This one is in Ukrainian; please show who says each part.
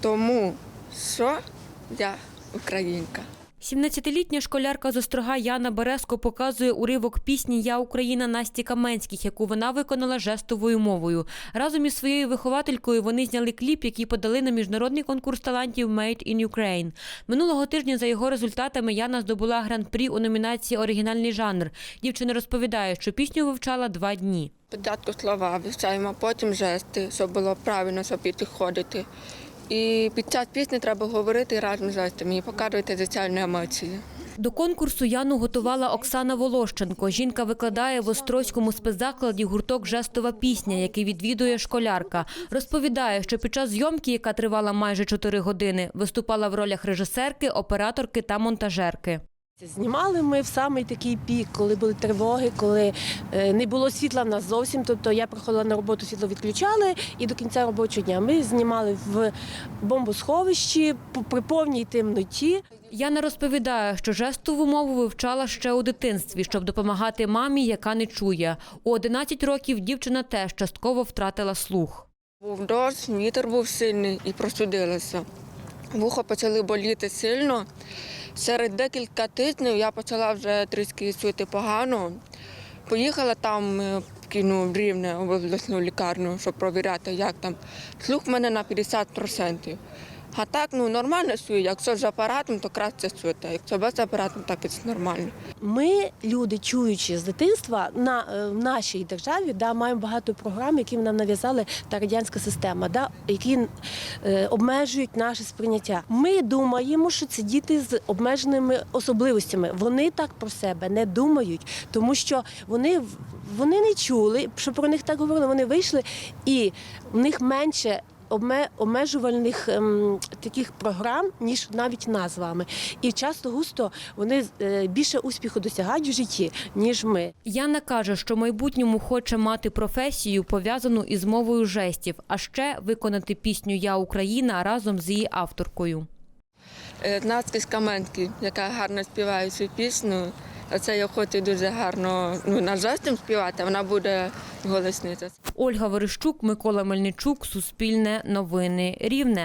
Speaker 1: тому що я українка.
Speaker 2: 17-літня школярка з Острога Яна Березко показує уривок пісні Я Україна Насті Каменських, яку вона виконала жестовою мовою. Разом із своєю вихователькою вони зняли кліп, який подали на міжнародний конкурс талантів Made in Ukraine. Минулого тижня за його результатами Яна здобула гран-прі у номінації Оригінальний жанр. Дівчина розповідає, що пісню вивчала два дні.
Speaker 1: Спочатку слова вивчаємо, потім жести, щоб було правильно щоб підходити. І під час пісні треба говорити разом з жестами і показувати соціальні емоції.
Speaker 2: До конкурсу Яну готувала Оксана Волощенко. Жінка викладає в Острозькому спецзакладі гурток Жестова пісня, який відвідує школярка. Розповідає, що під час зйомки, яка тривала майже 4 години, виступала в ролях режисерки, операторки та монтажерки.
Speaker 3: Знімали ми в самий такий пік, коли були тривоги, коли е, не було світла в нас зовсім. Тобто я приходила на роботу, світло відключали, і до кінця робочого дня ми знімали в бомбосховищі по- при повній темноті.
Speaker 2: Яна розповідає, що жестову мову вивчала ще у дитинстві, щоб допомагати мамі, яка не чує. У 11 років дівчина теж частково втратила слух.
Speaker 1: Був дощ, вітер був сильний і простудилася. Вухо почали боліти сильно. Серед декілька тижнів я почала вже трішки чути погано. Поїхала там кіно в Рівне в обласну лікарню, щоб провіряти, як там. Слух в мене на 50%. А так ну нормально чую. Якщо з апаратом, то краще чути. Якщо без апарату, так і нормально.
Speaker 3: Ми, люди, чуючи з дитинства, на е, в нашій державі да, маємо багато програм, які нам нав'язали та радянська система, да, які е, обмежують наше сприйняття. Ми думаємо, що це діти з обмеженими особливостями. Вони так про себе не думають, тому що вони, вони не чули, що про них так говорили. Вони вийшли і в них менше. Обме- Обмежувальних ем, таких програм, ніж навіть нас з вами. І часто густо вони е, більше успіху досягають в житті, ніж ми.
Speaker 2: Яна каже, що в майбутньому хоче мати професію, пов'язану із мовою жестів, а ще виконати пісню Я Україна разом з її авторкою.
Speaker 1: Е, Настя з Каменки, яка гарно співає цю пісню. Оце я хочу дуже гарно ну, на жестом співати, вона буде голосниця.
Speaker 2: Ольга Верещук, Микола Мельничук, Суспільне новини Рівне.